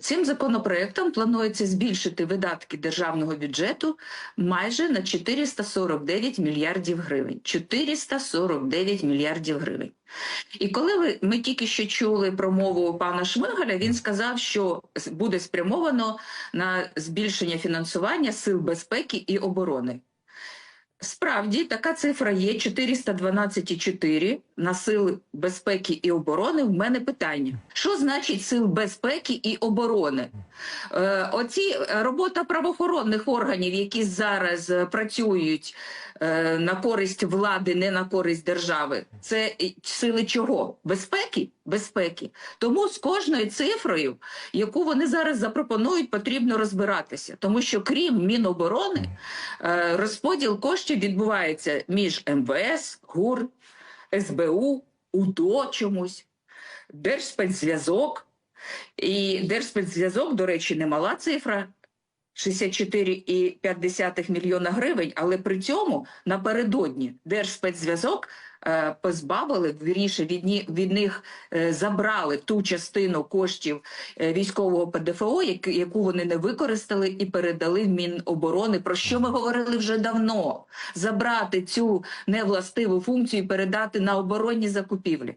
Цим законопроектом планується збільшити видатки державного бюджету майже на 449 мільярдів гривень. 449 мільярдів гривень. І коли ви, ми тільки що чули промову пана Шмигаля, він сказав, що буде спрямовано на збільшення фінансування сил безпеки і оборони. Справді, така цифра є 412,4 на сили безпеки і оборони. В мене питання: що значить сил безпеки і оборони? Е, оці е, робота правоохоронних органів, які зараз е, працюють на користь влади, не на користь держави, це сили чого? Безпеки? Безпеки. Тому з кожною цифрою, яку вони зараз запропонують, потрібно розбиратися, тому що крім Міноборони, е, розподіл коштів відбувається між МВС, ГУР, СБУ, УДО чомусь, Держспецзв'язок. І Держспецзв'язок, до речі, немала цифра 64,5 мільйона гривень, але при цьому напередодні Держспецзв'язок е, позбавили, вірніше від, ні- від них е, забрали ту частину коштів е, військового ПДФО, яку вони не використали, і передали в Міноборони, про що ми говорили вже давно. Забрати цю невластиву функцію і передати на оборонні закупівлі.